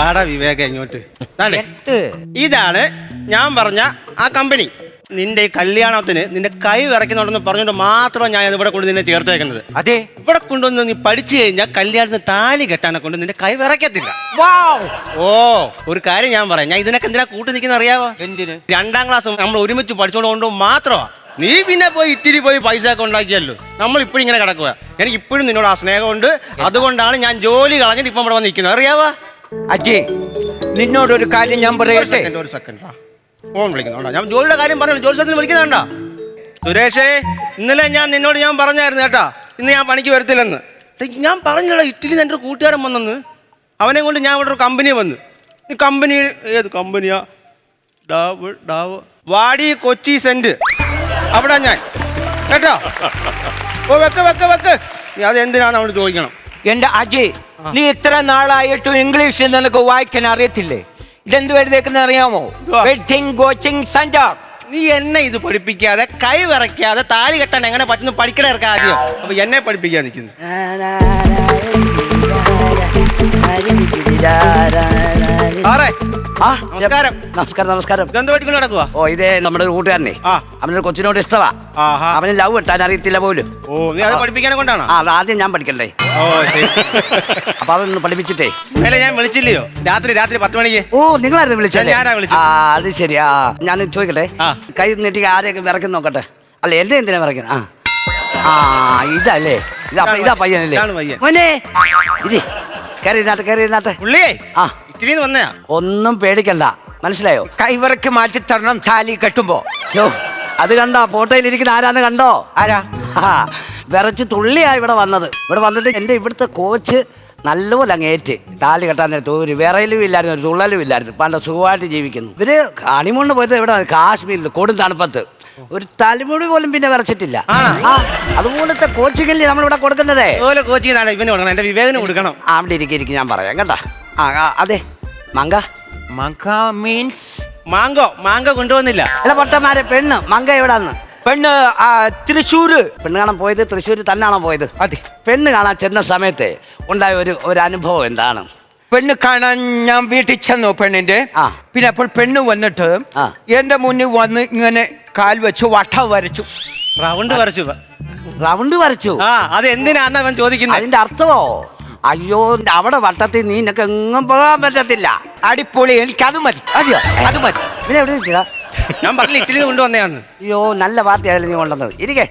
വാട വിവേക ഇങ്ങോട്ട് ദാണ്ടെ, എത്ത് ഇതാണ് ഞാൻ പറഞ്ഞ ആ കമ്പനി. നിന്റെ ഈ കല്യാണത്തിന് നിന്റെ കൈ വിറയ്ക്കുന്നുണ്ടെന്ന് പറഞ്ഞുകൊണ്ട് മാത്രം ഞാൻ ഇവിടെ കൊണ്ട് നിന്നെ ചേർത്തേക്കുന്നത്. അതെ. ഇവിടെ കൊണ്ടുവന്ന് നീ പഠിച്ചു കഴിഞ്ഞാൽ കല്യാണത്തിന് താലി കെട്ടാനെ കൊണ്ട് നിന്റെ കൈ വിറയ്ക്കത്തില്ല. വാവ്. ഓ ഒരു കാര്യം ഞാൻ പറയാം. ഞാൻ ഇതിനൊക്കെ എന്തിനാ കൂട്ടി നിൽക്കുന്ന അറിയാവോ? എന്തിന്? രണ്ടാം ക്ലാസ് നമ്മൾ ഒരുമിച്ച് പഠിച്ചുകൊണ്ട് കൊണ്ട് മാത്രമാ. നീ പിന്നെ പോയി ഇത്തിരി പോയി പൈസ ഒക്കെ ഉണ്ടാക്കിയല്ലോ. നമ്മൾ ഇപ്പോഴും ഇങ്ങനെ കിടക്കുക എനിക്ക് ഇപ്പോഴും നിന്നോട് ആ സ്നേഹമുണ്ട്. അതുകൊണ്ടാണ് ഞാൻ ജോലി കളഞ്ഞിട്ട് ഇപ്പം ഇവിടെ വന്നിരിക്കുന്നത് അറിയാവാ? അജയ് നിന്നോടൊരു കാര്യം ഞാൻ പറയട്ടെ? സെക്കൻഡ് ഒരു സെക്കൻഡ് ഫോൺ വിളിക്കുന്നുണ്ടോ ഞാൻ ജോലിയുടെ കാര്യം പറഞ്ഞു ജോലി വിളിക്കുന്നുണ്ടോ സുരേഷേ ഇന്നലെ ഞാൻ നിന്നോട് ഞാൻ പറഞ്ഞായിരുന്നു കേട്ടാ. ഇന്ന് ഞാൻ പണിക്ക് വരത്തില്ലെന്ന്. ഞാൻ പറഞ്ഞില്ലടാ ഇറ്റലി എന്റെ ഒരു കൂട്ടുകാരൻ വന്നെന്ന്. അവനെ കൊണ്ട് ഞാൻ ഇവിടെ ഒരു കമ്പനി വന്നു. ഈ കമ്പനി ഏത് കമ്പനിയാ ഡാവ് ഡാവ്. വാടി കൊച്ചി സെന്റ്. അവിടെ ഞാൻ. കേട്ടോ? ഓ വെക്ക് വെക്ക് വെക്ക്. നീ അത് എന്തിനാന്ന് അവിടെ ചോദിക്കണം. എന്റെ അജി നീ ഇത്ര നാളായിട്ടും ഇംഗ്ലീഷ് നിനക്ക് വായിക്കാൻ അറിയത്തില്ലേ? ഇതെന്ത് വരുതേക്കെന്ന് അറിയാമോ? വെഡിങ് കോച്ചിങ് സെന്റർ നീ എന്നെ ഇത് പഠിപ്പിക്കാതെ കൈ വിറയ്ക്കാതെ താലി കെട്ടാൻ എങ്ങനെ പറ്റുന്നു പഠിക്കണേ ആദ്യം. അപ്പൊ എന്നെ പഠിപ്പിക്കാൻ നിൽക്കുന്നു. നമസ്കാരം. നമസ്കാരം നടക്കുക ഓ ഇതേ നമ്മുടെ ഒരു കൂട്ടുകാരനെ. അവനൊരു കൊച്ചിനോട് ഇഷ്ടമാ അവന് ലവ് കിട്ടാൻ അറിയത്തില്ല പോലും. ഓ നീ അത് പഠിപ്പിക്കാനെ കൊണ്ടാണോ? ആ അത് ആദ്യം ഞാൻ പഠിക്കണ്ടേ ഓ ശരി. അപ്പൊ അതൊന്ന് പഠിപ്പിച്ചിട്ടേ. ഇന്നലെ ഞാൻ വിളിച്ചില്ലയോ? രാത്രി രാത്രി പത്ത് മണിക്ക്. ഓ നിങ്ങളായിരുന്നു വിളിച്ചത്? ഞാനാ വിളിച്ചത്. ആ അത് ശരിയാ ഞാൻ ചോദിക്കട്ടെ. കൈ നീട്ടി ആരെയൊക്കെ വിറയ്ക്കും നോക്കട്ടെ. അല്ല എന്റെ എന്തിനാ വിറയ്ക്കുന്നത് ആ. ആ ഇതല്ലേ? ഇതാ ഇതാ പയ്യനല്ലേ. മോനെ. ഇത് കയറി ഇരുന്നാട്ടെ കയറി ഇരുന്നാട്ടെ. ആ. നിന്ന് വന്നയാ. ഒന്നും പേടിക്കണ്ട. മനസ്സിലായോ? കൈവറക്ക് മാറ്റി തരണം താലി കെട്ടുമ്പോ. ഷോ അത് കണ്ടോ? ഫോട്ടോയിൽ ഇരിക്കുന്ന ആരാന്ന് കണ്ടോ? ആരാ? ആ വിറച്ച് തുള്ളിയാ ഇവിടെ വന്നത്. ഇവിടെ വന്നിട്ട് എന്റെ ഇവിടുത്തെ കോച്ച് നല്ലപോലെ അങ്ങ് ഏറ്റ്. താലി കെട്ടാൻ നേരത്ത് ഒരു വിറയിലും ഇല്ലായിരുന്നു ഒരു തുള്ളലും ഇല്ലായിരുന്നു. പണ്ട് സുഖമായിട്ട് ജീവിക്കുന്നു. ഇവർ ഹണിമൂണിന് പോയത് ഇവിടെ കാശ്മീരിൽ കൊടും തണുപ്പത്ത്. ഒരു തലമുടി പോലും പിന്നെ വരച്ചിട്ടില്ല ആ അതുപോലത്തെ കോച്ചിങ്ങല്ലേ നമ്മളിവിടെ കൊടുക്കുന്നതേ? അതുപോലെ കോച്ചിങ് ഇവന് കൊടുക്കണം എന്റെ വിവേകന് കൊടുക്കണം. അവിടെ ഇരിക്കും ഇരിക്കും ഞാൻ പറയാം കേട്ടാ. ആ ആ, അതെ. മങ്ക. മങ്ക മീൻസ് മാങ്കോ മാങ്കോ കൊണ്ടുവന്നില്ല. എടാ പൊട്ടന്മാരെ പെണ്ണ്. മങ്ക എവിടാന്ന്? പെണ്ണ് ആ, തൃശ്ശൂര്. പെണ്ണ് കാണാൻ പോയത് തൃശ്ശൂർ തന്നെയാണോ പോയത്? അതെ. പെണ്ണ് കാണാൻ ചെന്ന സമയത്ത് ഉണ്ടായ ഒരു ഒരു അനുഭവം എന്താണ്? പെണ്ണ് കാണാൻ ഞാൻ വീട്ടിൽ ചെന്നു പെണ്ണിന്റെ ആ. പിന്നെ അപ്പോൾ പെണ്ണ് വന്നിട്ട് ആ. എന്റെ മുന്നിൽ വന്ന് ഇങ്ങനെ കാൽ വെച്ച് വട്ടം വരച്ചു. റൗണ്ട് വരച്ചു. റൗണ്ട് വരച്ചു? ആ അത് എന്തിനാന്ന് അവൻ ചോദിക്കുന്നത് അതിന്റെ അർത്ഥമോ? അയ്യോ അവിടെ വട്ടത്തിൽ നീ നിനക്ക് എങ്ങും പോകാൻ പറ്റത്തില്ല. അടിപൊളി എനിക്ക് അത് മതി. അതെയോ? അത് മതി. പിന്നെ എവിടെ നിൽക്കുക ഞാൻ പറഞ്ഞില്ല ഇറ്റലി കൊണ്ടുവന്നതാണ്. അയ്യോ നല്ല പാർട്ടി ആയാലും നീ കൊണ്ടുവന്നത്. ഇരിക്കേ.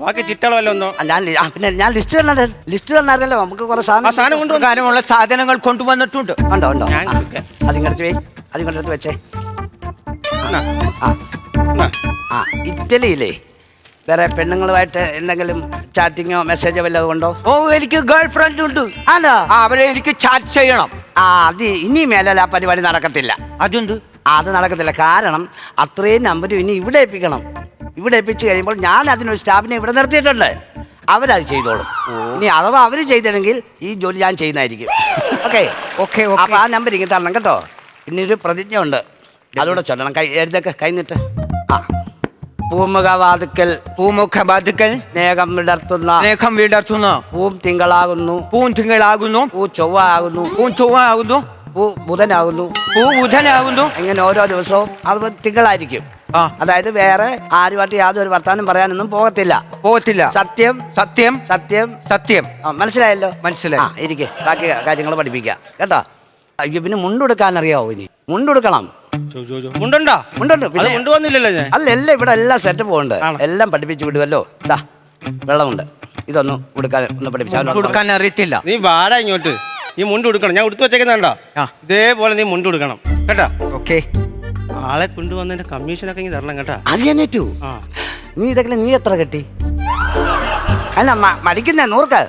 ബാക്കി ചിട്ടളോ ഒന്നോ ആ, ഞാൻ ലി- ആ, പിന്നെ ഞാൻ ലിസ്റ്റ് തന്നെ ലിസ്റ്റ് തന്നായിരുന്നല്ലോ നമുക്ക് കുറെ ആ സാധനം സാധനം കൊണ്ടുവന്നു. പ്രകാരമുള്ള സാധനങ്ങൾ കൊണ്ടുവന്നിട്ടുണ്ട്. ഉണ്ടോ ഉണ്ടോ? ഞാൻ കൊടുക്കാം. അതിങ്ങടുത്ത് പോയി അതിങ്ങടുത്ത് വെച്ചേ. ആ. ആ ഇറ്റലിയിലേ വേറെ പെണ്ണുങ്ങളുമായിട്ട് എന്തെങ്കിലും ചാറ്റിങ്ങോ മെസ്സേജോ വല്ലതും ഉണ്ടോ? ഓ എനിക്ക് ഗേൾ ഫ്രണ്ട് ഉണ്ട്. ആണോ? ആ, അവരെ എനിക്ക് ചാറ്റ് ചെയ്യണം. ആ അത് ഇനി മേലാൽ ആ പരിപാടി നടക്കത്തില്ല. അതുണ്ട്. ആ, അത് നടക്കത്തില്ല. കാരണം അത്രയും നമ്പർ ഇനി ഇവിടെ ഏൽപ്പിക്കണം. ഇവിടെ ഏൽപ്പിച്ച് കഴിയുമ്പോൾ ഞാൻ അതിനൊരു സ്റ്റാഫിനെ ഇവിടെ നിർത്തിയിട്ടുണ്ട്. അവരത് ചെയ്തോളും. ഇനി അഥവാ അവർ ചെയ്തില്ലെങ്കിൽ ഈ ജോലി ഞാൻ ചെയ്യുന്നതായിരിക്കും. ഓക്കെ ഓക്കെ അപ്പൊ ആ നമ്പർ ഇങ്ങനെ തരണം കേട്ടോ. പിന്നെ ഒരു പ്രതിജ്ഞ ഉണ്ട് അതുകൂടെ ചൊല്ലണം. കൈ എഴുതൊക്കെ കൈന്നിട്ട് ആ. പൂമുഖ വാതുക്കൽ പൂമുഖ ബാധുക്കൽ സ്നേഹം വിടർത്തുന്ന സ്നേഹം വീടർത്തുന്ന പൂം തിങ്കളാകുന്നു പൂം തിങ്കളാകുന്നു പൂ ചൊവ്വ ആകുന്നു പൂൻ ചൊവ്വ ആകുന്നു പൂ ബുധനാകുന്നു. പൂ ബുധനാകുന്നു. ഇങ്ങനെ ഓരോ ദിവസവും അത് തിങ്കളായിരിക്കും. ആ. അതായത് വേറെ ആരുമായിട്ട് യാതൊരു വർത്താനം പറയാനൊന്നും പോകത്തില്ല. പോകത്തില്ല. സത്യം. സത്യം. സത്യം. സത്യം. ആ, മനസ്സിലായല്ലോ? മനസ്സിലായി. ആ ഇരിക്കെ. ബാക്കി കാര്യങ്ങൾ പഠിപ്പിക്കാം. കേട്ടോ? അയ്യോ പിന്നെ മുണ്ടെടുക്കാൻ അറിയാവോ ഇനി? മുണ്ടെടുക്കണം അത് പിന്നെ കൊണ്ടുവന്നില്ലല്ലോ ഞാൻ. അല്ല എല്ലാം ഇവിടെ എല്ലാം സെറ്റപ്പ് ഉണ്ട്? എല്ലാം പഠിപ്പിച്ചു വിടുമല്ലോ ഇതാ വെള്ളമുണ്ട്. ഇതൊന്നും കൊടുക്കാൻ ഒന്ന് പഠിപ്പിച്ചാൽ കൊടുക്കാൻ അറിയത്തില്ല. നീ വാടാ ഇങ്ങോട്ട്. നീ മുണ്ട് കൊടുക്കണം ഞാൻ എടുത്തു വെച്ചേക്കുന്നുണ്ടോ ആ. ഇതേപോലെ നീ മുണ്ട് കൊടുക്കണം കേട്ടാ? ഓക്കെ. ആളെ കൊണ്ടുവന്നതിന്റെ കമ്മീഷനൊക്കെ ഇങ്ങ് തരണം കേട്ടാ. അത് ആ. നീ ഇതൊക്കെ നീ എത്ര കെട്ടി? അല്ല മ- മടിക്കുന്ന നൂർക്ക്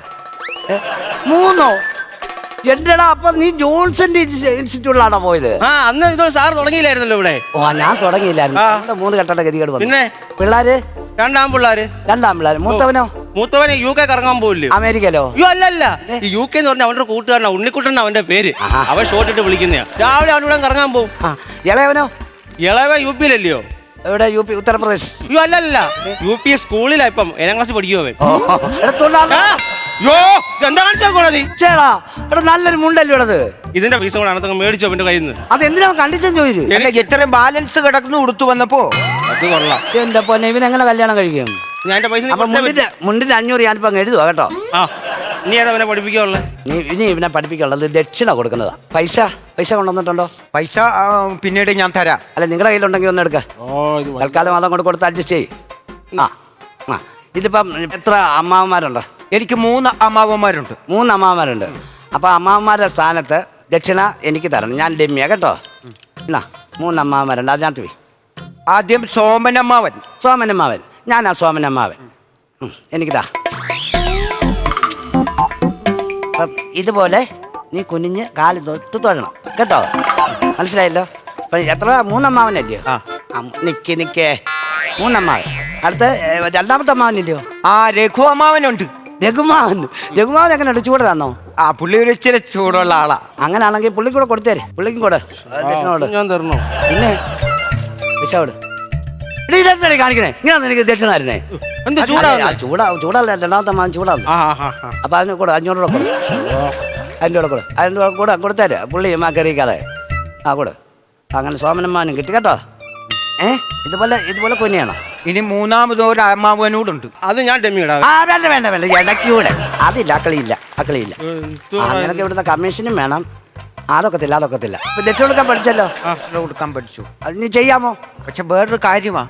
ഏ, മൂന്നോ? എന്റെടാ അപ്പൊ നീ ജോൺസന്റെ ഇൻസ്റ്റിറ്റ്യൂട്ടിലാണോ പോയത്? ആ അന്ന് ഇത് സാർ തുടങ്ങിയില്ലായിരുന്നല്ലോ ഇവിടെ. ഓ ഞാൻ തുടങ്ങിയില്ലായിരുന്നു. മൂന്ന് കെട്ടട ഗതികേട് വന്നു പിന്നെ? പിള്ളാര്? രണ്ടാം പിള്ളാര്. രണ്ടാം പിള്ളാര്. മൂത്തവനോ? മൂത്തവനെ യു കെ കറങ്ങാൻ പോയില്ലേ അമേരിക്കയിലോ? അയ്യോ അല്ലല്ല. ഈ യു കെ എന്ന് പറഞ്ഞ അവന്റെ കൂട്ടുകാരനാ ഉണ്ണിക്കുട്ടൻ എന്നാ അവന്റെ പേര് അവൻ ഷോർട്ട് ഇട്ട് വിളിക്കുന്നയാ. രാവിലെ ഇവിടെ കറങ്ങാൻ പോകും ആ ഇളയവനോ? ഇളവ യു പിയിലല്ലയോ എവിടെ? U P Uttar Pradesh. അയ്യോ അല്ലല്ല. യു പി സ്കൂളിലാ ഇപ്പം. ഏഴാം ക്ലാസ് പഠിക്കുവോ അവൻ. എടാ തൊണ്ണാ- ആ, യോ എന്താ കാണിച്ചാ നീ ചേടാ എടാ നല്ലൊരു മുണ്ടല്ലേ ഉള്ളത് ഇതിന്റെ പൈസ കൂടെ അനത്തങ്ങ് മേടിച്ചോ എന്റെ കയ്യിൽ നിന്ന് അതെന്തിനാ കണ്ടിച്ചും ചോദിച്ചു അല്ല ഇത്രയും ബാലൻസ് കിടക്കുന്നു കൊടുത്തു വന്നപ്പോ. അത് കൊള്ളാം. എന്റെ പൊന്നെ എങ്ങനെ കല്യാണം കഴിക്കും? ഞാൻ എന്റെ പൈസ അപ്പൊ മുണ്ടിന്റെ മുണ്ടിന്റെ അഞ്ഞൂറ് ഞാനിപ്പോ അങ്ങ് എഴുതുക കേട്ടോ. ആ നീ ഏതാ അവനെ പഠിപ്പിക്കാനുള്ളത് നീ ഇനി ഇവനെ പഠിപ്പിക്കാനുള്ളത് ദക്ഷിണ കൊടുക്കുന്നതാ. പൈസ പൈസ കൊണ്ടുവന്നിട്ടുണ്ടോ? പൈസ ആ, പിന്നീട് ഞാൻ തരാം. അല്ല നിങ്ങളുടെ കയ്യിലുണ്ടെങ്കിൽ ഒന്ന് എടുക്ക. ഓ ഇത് തൽക്കാലം അതങ്ങോട്ട് കൊടുത്ത് അഡ്ജസ്റ്റ് ചെയ്യും. ആ ആ. ഇതിപ്പം എത്ര അമ്മാവന്മാരുണ്ട്? എനിക്ക് മൂന്ന് അമ്മാവന്മാരുണ്ട്. മൂന്ന് അമ്മാവന്മാരുണ്ട്. അപ്പൊ അമ്മാവന്മാരുടെ സ്ഥാനത്ത് ദക്ഷിണ എനിക്ക് തരണം. ഞാൻ ഡെമ്മിയ കേട്ടോ? എന്നാ മൂന്ന് അമ്മാവന്മാരുണ്ട്. അതിനകത്ത് പോയി ആദ്യം സോമനമ്മാവൻ സോമനമ്മാവൻ ഞാനാ സോമനമ്മാവൻ എനിക്കിതാ അപ്പം ഇതുപോലെ നീ കുനിഞ്ഞ് കാൽ തൊട്ട് തൊഴണം കേട്ടോ? മനസ്സിലായല്ലോ? അപ്പം എത്ര മൂന്നമ്മാവനല്ലയോ. ആ, നിക്ക് നിക്കേ. മൂന്നമ്മാവൻ അടുത്ത രണ്ടാമത്തെ അമ്മാവനില്ലയോ? ആ രഘു അമ്മാവനുണ്ട്. രഘുമാവൻ രഘുമാവൻ എങ്ങനെ ചൂട് തന്നോ? ആ പുള്ളി ഒരു ഇച്ചിരി ചൂടുള്ള ആളാ. അങ്ങനാണെങ്കിൽ പുള്ളിക്ക് കൂടെ കൊടുത്തേര് പുള്ളിക്കും കൂടെ. ദക്ഷിണോട്. ഞാൻ തരണോ? പിന്നെ? വിശോട് ഇതെന്താണ് കാണിക്കണേ? ഇങ്ങനെയാണ് എനിക്ക് ചൂടാ ചൂടല്ല രണ്ടാമത്തെ മാൻ ചൂടാണ്. ആ ആ ആ, ആ. അപ്പൊ അതിന് കൂടെ അഞ്ഞൂറ് രൂപ കൊടു. അതിന്റെ കൂടെ. കൂടെ അതിന്റെ കൂടെ കൂടെ കൊടുത്തേര്. പുള്ളി മാക്കറിയിക്കാതെ ആ കൂടെ. അങ്ങനെ സോമനമ്മാനും കിട്ടി കേട്ടോ. ഏ? ഇതുപോലെ ഇതുപോലെ കുനിയാണ്. ഇനി മൂന്നാമത് ഒരു അമ്മാവനോടുണ്ട് അത് ഞാൻ ഡെമ്മി ഇടാം. ആ വേണ്ട വേണ്ട വേണ്ട. ഇടയ്ക്കൂടെ. അതില്ല അക്കളിയില്ല അക്കളിയില്ല. അങ്ങനൊക്കെ ഇവിടുന്ന് കമ്മീഷനും വേണം. അതൊക്കത്തില്ല അതൊക്കത്തില്ല. ദക്ഷിണ കൊടുക്കാൻ പഠിച്ചല്ലോ? ദക്ഷിണ കൊടുക്കാൻ പഠിച്ചു. അത് നീ ചെയ്യാമോ? പക്ഷെ വേറൊരു കാര്യമാ.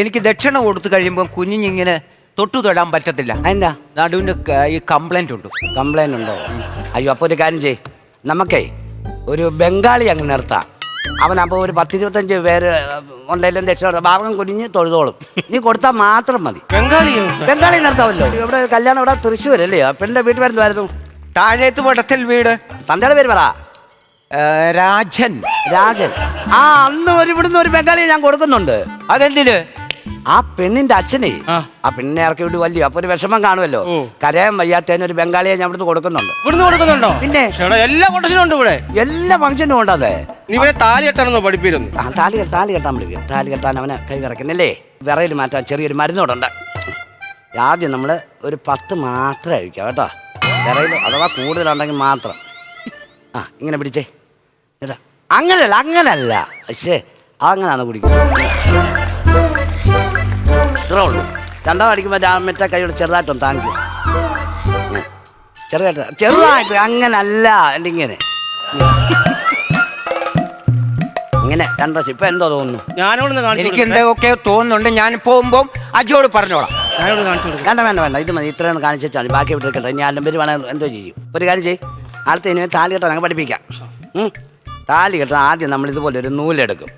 എനിക്ക് ദക്ഷിണ കൊടുത്തു കഴിയുമ്പോൾ കുഞ്ഞിങ്ങനെ തൊട്ടു തൊടാൻ പറ്റത്തില്ല. അതിന്റെ നടുവിന്റെ ഈ കംപ്ലൈന്റ് ഉണ്ട്. കംപ്ലൈന്റ് ഉണ്ടോ? അയ്യോ അപ്പോൾ ഒരു കാര്യം ചെയ് നമുക്കേ ഒരു ബംഗാളി അങ്ങ് നിർത്താം. അവൻ അപ്പോൾ ഒരു പത്തിരുപത്തഞ്ച് പേര് ഉണ്ടെങ്കിലും രക്ഷപ്പെടുത്ത ഭാഗം കുനിഞ്ഞ് തൊഴുതോളും. നീ കൊടുത്താൽ മാത്രം മതി. ബംഗാളിയോ ബംഗാളി നിർത്താമല്ലോ ഇവിടെ കല്യാണം ഇവിടെ തൃശ്ശൂർ അല്ലേ പെണ്ണിന്റെ വീട്ടിൽ വരുന്നതായിരുന്നു താഴേത്ത് വടത്തിൽ വീട്. തന്തയുടെ പേര് പറ. രാജൻ. രാജൻ. ആ അന്ന് ഒരു ഇവിടുന്ന് ഒരു ബംഗാളി ഞാൻ കൊടുക്കുന്നുണ്ട്. അതെന്തിന്? ആ പെണ്ണിന്റെ അച്ഛനെ ആ. പെണ്ണിനെ ഇറക്കി വിട്ട് വലിയ അപ്പൊ ഒരു വിഷമം കാണുമല്ലോ. കരയാൻ വയ്യാത്തതിന് ഒരു ബംഗാളിയെ ഞാൻ ഇവിടുന്ന് കൊടുക്കുന്നുണ്ട്. ഇവിടുന്ന് കൊടുക്കുന്നുണ്ടോ? പിന്നെ? എല്ലാ ഉണ്ട് ഇവിടെ. എല്ലാ ഫംഗ്ഷനും ഉണ്ട് അതെ. ഇവനെ താലി കെട്ടാണെന്നോ പഠിപ്പിരുന്നു ആ താലി കെട്ടാൻ താലി കെട്ടാൻ വിളിക്കും. താലി കെട്ടാൻ അവനെ കൈ വിറക്കുന്നില്ലേ വിറയിൽ മാറ്റാൻ ചെറിയൊരു മരുന്നോടുണ്ട്. ആദ്യം നമ്മൾ ഒരു പത്ത് മാത്രം കഴിക്കാം കേട്ടോ. വിറയിൽ അഥവാ കൂടുതലുണ്ടെങ്കിൽ മാത്രം. ആ ഇങ്ങനെ പിടിച്ചേ. കേട്ടോ അങ്ങനെയല്ല അങ്ങനല്ല. പക്ഷേ അതങ്ങനെയാണ് കുടിക്കുന്നത്. ഇത്രേ ഉള്ളൂ. രണ്ടാം അടിക്കുമ്പോൾ ഞാൻ മറ്റേ കൈയോട് ചെറുതായിട്ടൊന്ന് താങ്ക് യു ചെറുതായിട്ട് ചെറുതായിട്ട് അങ്ങനല്ല എന്റെ ഇങ്ങനെ. ഇങ്ങനെ രണ്ടു പ്രാവശ്യം. ഇപ്പൊ എന്തോ തോന്നുന്നു. ഞാനോട് കാണിച്ചു എനിക്ക്? എന്തൊക്കെ തോന്നുന്നുണ്ട് ഞാൻ പോകുമ്പോൾ അജിയോട് പറഞ്ഞോളാം. ഞാനോട് കാണിച്ചു കൊടുക്കാം. വേണ്ട വേണ്ട വേണ്ട. ഇത് മതി. ഇത്രയും കാണിച്ചാൽ ബാക്കി വിട്ടിരിക്കട്ടെ ഇനി ആലും പേര് വേണമെങ്കിൽ എന്തോ ചെയ്യും. ഒരു കാര്യം ചെയ്യും. അടുത്ത ഇനി താലി കെട്ടാൻ ഞങ്ങൾ പഠിപ്പിക്കാം. താലി കെട്ടാൻ ആദ്യം നമ്മൾ ഇതുപോലെ ഒരു നൂലെടുക്കും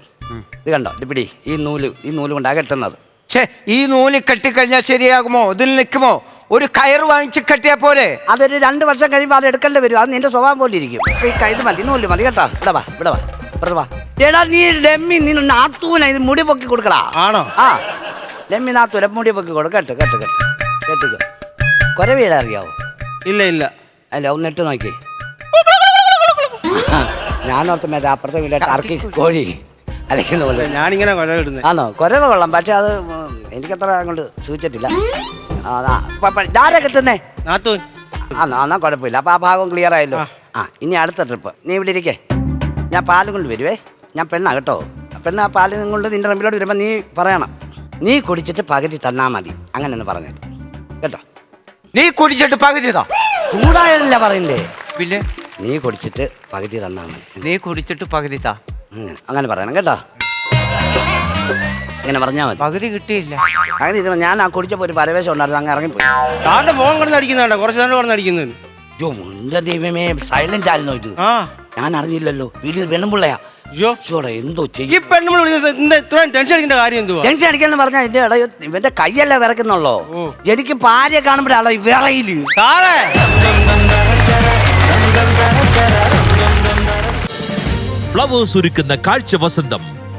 ഇത് കണ്ടോ? ഇത് പിടി. ഈ നൂൽ ഈ നൂൽ കൊണ്ടാണ് കെട്ടുന്നത്. ഛേ ഈ നൂൽ കെട്ടിക്കഴിഞ്ഞാൽ ശരിയാകുമോ? ഇതിൽ നിൽക്കുമോ? ഒരു കയർ വാങ്ങിച്ച് കെട്ടിയാൽ പോലെ അതൊരു രണ്ട് വർഷം കഴിയുമ്പോൾ അത് എടുക്കേണ്ടി വരും. അത് നിന്റെ സ്വഭാവം പോലെ ഇരിക്കും. ഈ ക- ഇത് മതി നൂൽ മതി കേട്ടോ. ഇവിടെ വാ ഇവിടെ വാ. ഇവിടെ വാ. എടാ നീ ഡെമ്മി നീ നാത്തൂന ഇത് മുടി പൊക്കി കൊടുക്കടാ. ആണോ? ആ. ഡെമ്മി നാത്തൂന മുടി പൊക്കി കൊടുക്ക കേട്ടോ കേട്ടോ കേട്ടോ കേട്ടിക്കോ കുരവീട അറിയാവോ? ഇല്ല ഇല്ല. അല്ല ഒന്ന് ഇട്ട് നോക്കി. ഞാനോർത്ത് മറ്റേ അപ്പുറത്തെ വീട്ടിലെ ടർക്കി കോഴി അല്ലെങ്കിൽ പോലെ. ഞാനിങ്ങനെ കുഴ ഇടുന്നത് ആണോ കുരവ കൊള്ളാം. പക്ഷെ അത് എനിക്കത്ര അങ്ങോട്ട് സൂചിച്ചിട്ടില്ല. ആരാ കിട്ടുന്നേ? നാത്തൂൻ. ആ എന്നാ കുഴപ്പമില്ല. അപ്പോൾ ആ ഭാഗം ക്ലിയർ ആയല്ലോ. ആ. ഇനി അടുത്ത ട്രിപ്പ് നീ ഇവിടെ ഇരിക്കേ. ഞാൻ പാലും കൊണ്ട് വരുവേ. ഞാൻ പെണ്ണാ കേട്ടോ. പെണ്ണ് ആ പാൽ കൊണ്ട് നിന്റെ റമ്പിലോട്ട് വരുമ്പോൾ നീ പറയണം. നീ കുടിച്ചിട്ട് പകുതി തന്നാ മതി. അങ്ങനെ ഒന്ന് പറഞ്ഞു. കേട്ടോ? നീ കുടിച്ചിട്ട് പകുതി ചൂടായല്ല പറയണ്ടേ പിന്നെ? നീ കുടിച്ചിട്ട് പകുതി തന്നാ മതി. നീ കുടിച്ചിട്ട് അങ്ങനെ അങ്ങനെ പറയണം കേട്ടോ. ഇങ്ങനെ പറഞ്ഞാൽ മതി. പകുതി കിട്ടിയില്ല. അങ്ങനെ ഇരുന്നു ഞാൻ ആ കുടിച്ചപ്പോൾ ഒരു പരവേശം ഉണ്ടായിരുന്നു അങ്ങ് ഇറങ്ങിപ്പോയി. താന്റെ ഫോൺ കിടന്ന് അടിക്കുന്നുണ്ടോ കുറച്ച് നേരം കിടന്ന് അടിക്കുന്നത് അയ്യോ മുന്റെ ദൈവമേ സൈലന്റ് ആയിരുന്നു ഇത്? ആ. ഞാൻ അറിഞ്ഞില്ലല്ലോ വീട്ടിൽ പെണ്ണുമ്പിള്ളയാ. അയ്യോ. ചോടെ എന്തോ ഈ ചെയ്യും പെണ്ണുമ്പോൾ ഇത്രയും ടെൻഷൻ അടിക്കേണ്ട കാര്യം എന്തുവാ? ടെൻഷൻ അടിക്കാന്ന് പറഞ്ഞാൽ എന്റെ ഇവന്റെ കൈയല്ല വിറക്കുന്നുള്ളോ ഓ. എനിക്ക് ഭാര്യ കാണുമ്പോഴാണോ വിറയിൽ. ഫ്ലവേഴ്സ് ഒരുക്കുന്ന കാഴ്ച വസന്തം.